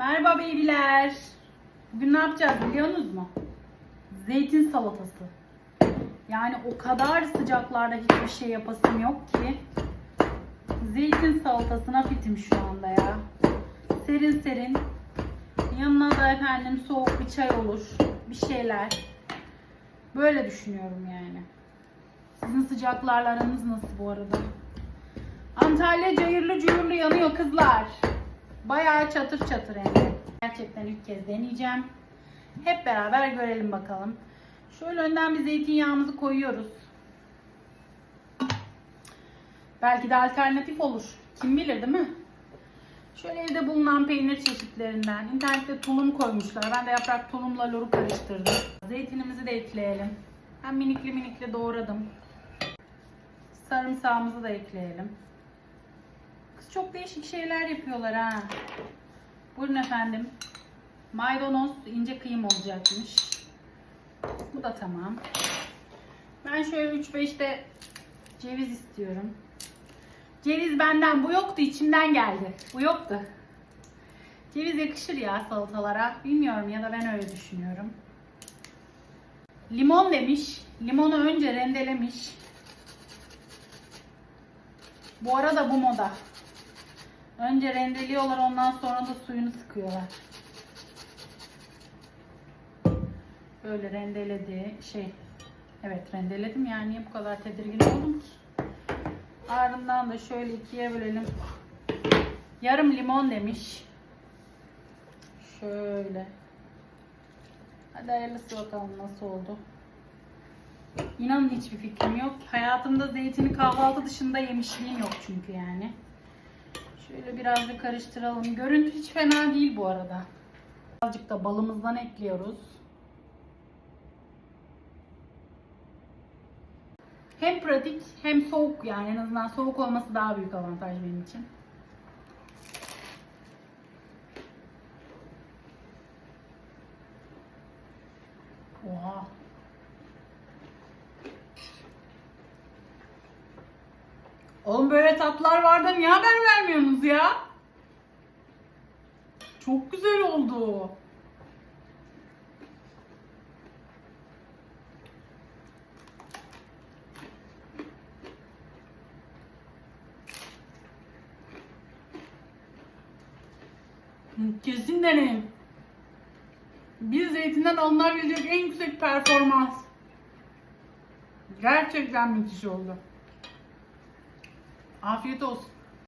Merhaba beybiler. Bugün ne yapacağız biliyorsunuz mu? Zeytin salatası. Yani o kadar sıcaklarda hiçbir şey yapasım yok ki. Zeytin salatasına fitim şu anda ya. Serin serin. Yanına da efendim soğuk bir çay olur. Bir şeyler. Böyle düşünüyorum yani. Sizin sıcaklarla nasıl bu arada? Antalya cayırlı cuyurlu yanıyor kızlar. Bayağı çatır çatır de. Gerçekten ilk kez deneyeceğim. Hep beraber görelim bakalım. Şöyle önden bir zeytinyağımızı koyuyoruz. Belki de alternatif olur. Kim bilir değil mi? Şöyle evde bulunan peynir çeşitlerinden. İnternette tulum koymuşlar. Ben de yaprak tulumla loru karıştırdım. Zeytinimizi de ekleyelim. Ben minikli minikli doğradım. Sarımsağımızı da ekleyelim. Çok değişik şeyler yapıyorlar ha. Buyurun efendim. Maydanoz ince kıyım olacakmış. Bu da tamam. Ben şöyle 3-5 de ceviz istiyorum. Ceviz benden bu yoktu içimden geldi. Bu yoktu. Ceviz yakışır ya salatalara. Bilmiyorum ya da ben öyle düşünüyorum. Limon demiş. Limonu önce rendelemiş. Bu arada bu moda. Önce rendeliyorlar ondan sonra da suyunu sıkıyorlar. Böyle rendeledi şey. Evet rendeledim yani niye bu kadar tedirgin oldum ki? Ardından da şöyle ikiye bölelim. Yarım limon demiş. Şöyle. Hadi hayırlısı bakalım nasıl oldu. İnanın hiçbir fikrim yok. Hayatımda zeytini kahvaltı dışında yemişliğim yok çünkü yani. Şöyle birazcık karıştıralım. Görüntü hiç fena değil bu arada. Birazcık da balımızdan ekliyoruz. Hem pratik hem soğuk yani en azından soğuk olması daha büyük avantaj benim için. Oğlum böyle tatlar var da niye haber vermiyorsunuz ya? Çok güzel oldu. Kesin deneyin. Bir zeytinden alınabilecek en yüksek performans. Gerçekten müthiş oldu. Afiyet olsun.